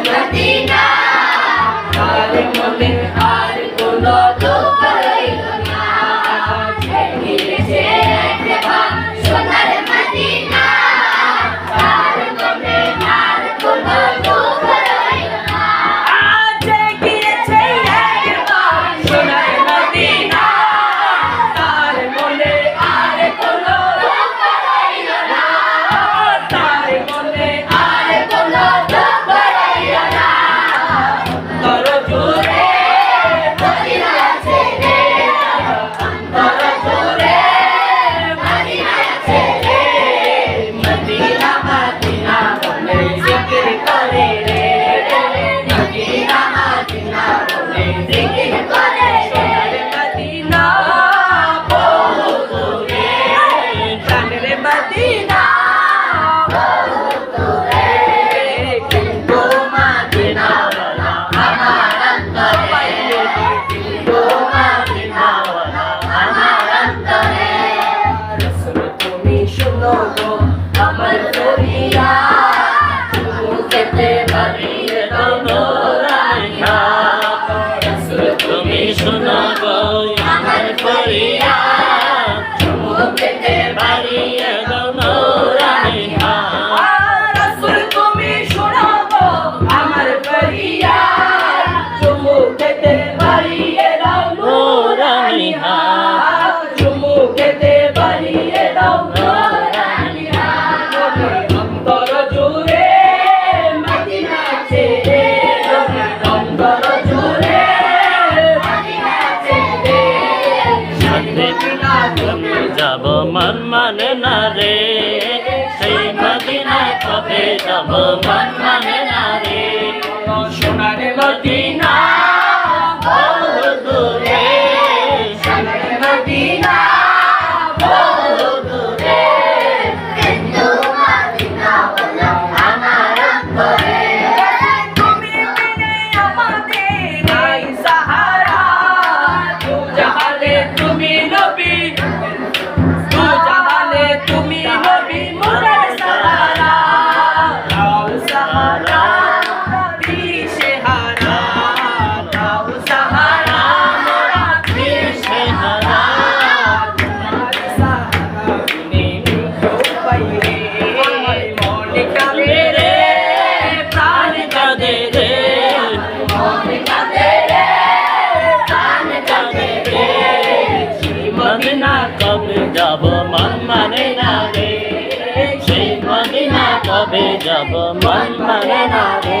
Latina. Maria, Maria. মানে না রে? সেই মদিনায় কবে যাব মানে ஜபமன் மனநாதே